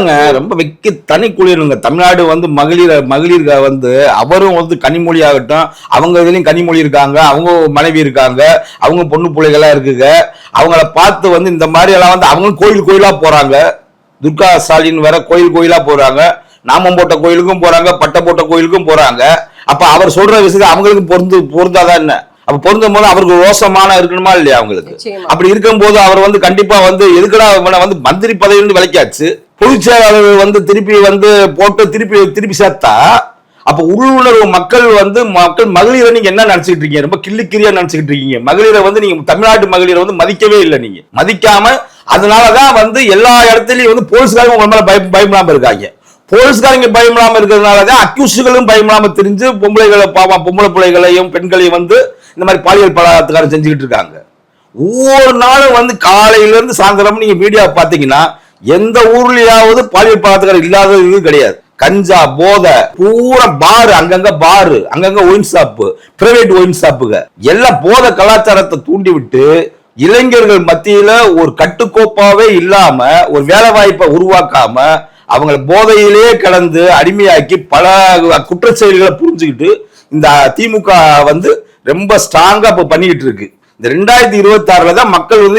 இல்லைங்க ரொம்ப வெக்க தனி குளிருங்க. தமிழ்நாடு வந்து மகளிர் மகளிர் வந்து அவரும் வந்து கனிமொழி ஆகட்டும். அவங்க இதுலயும் கனிமொழி இருக்காங்க அவங்க மனைவி இருக்காங்க அவங்க பொண்ணு பிள்ளைகள்லாம் இருக்குங்க. அவங்கள பார்த்து வந்து இந்த மாதிரி எல்லாம் வந்து அவங்க கோயில் கோயிலா போறாங்க. துர்கா ஸ்டாலின் வேற கோயில் கோயிலா போறாங்க. நாமம் போட்ட கோயிலுக்கும் போறாங்க பட்டை போட்ட கோயிலுக்கும் போறாங்க. அப்ப அவர் சொல்ற விஷயத்தை அவங்களுக்கு பொருந்து பொருந்தாதான் என்ன? அப்ப பொருந்தும் போது அவருக்கு ரோசமான இருக்கணுமா இல்லையா அவங்களுக்கு. அப்படி இருக்கும்போது அவர் வந்து கண்டிப்பா வந்து எதுக்குடா வந்து மந்திரி பதவியிலிருந்து விலக்கியாச்சு? பொதுச் செயலாளர் வந்து திருப்பி வந்து போட்டு திருப்பி திருப்பி சேர்த்தா அப்ப உள்ளுணர்வு மக்கள் வந்து மக்கள் மகளிரை நீங்க என்ன நினைச்சுக்கிட்டு இருக்கீங்க? ரொம்ப கிள்ளிக்கிரியா நினைச்சுக்கிட்டு இருக்கீங்க. மகளிரை வந்து நீங்க தமிழ்நாட்டு மகளிரை வந்து மதிக்கவே இல்லை நீங்க. மதிக்காம அதனாலதான் வந்து எல்லா இடத்துலயும் வந்து போலீஸ்காரங்க உங்க மேல பயம் பயமில்லாம இருக்காங்க. போலீஸ்காரங்க பயமில்லாம இருக்கிறதுனாலதான் அக்யூஸ்டுகளும் பயமில்லாம தெரிஞ்சு பொம்பளைகளை பாவம் பொம்பளை பிள்ளைகளையும் பெண்களையும் வந்து இந்த மாதிரி பாலியல் பலாத்காரம் செஞ்சுக்கிட்டு இருக்காங்க. ஒவ்வொரு நாளும் வந்து காலையில இருந்து சாயந்தரம் நீங்க மீடியா பாத்தீங்கன்னா எந்த ஊர்லயாவது பாலியல் பலாத்காரம் இல்லாத இது கிடையாது. கஞ்சா போதை பூரா பாரு அங்கங்க பாரு அங்கங்க ஒயின் ஷாப்பு பிரைவேட் ஒயின் ஷாப்புங்க எல்லாம் போதை கலாச்சாரத்தை தூண்டி விட்டு இளைஞர்கள் மத்தியில ஒரு கட்டுக்கோப்பாவே இல்லாம ஒரு வேலை வாய்ப்பை உருவாக்காம அவங்கள போதையிலேயே கலந்து அடிமையாக்கி பல குற்ற செயல்களை புரிஞ்சுக்கிட்டு இந்த திமுக வந்து ரொம்ப ஸ்ட்ராங்கா இப்ப பண்ணிக்கிட்டு இருக்கு. இந்த ரெண்டாயிரத்தி இருபத்தி ஆறுல தான் மக்கள் வந்து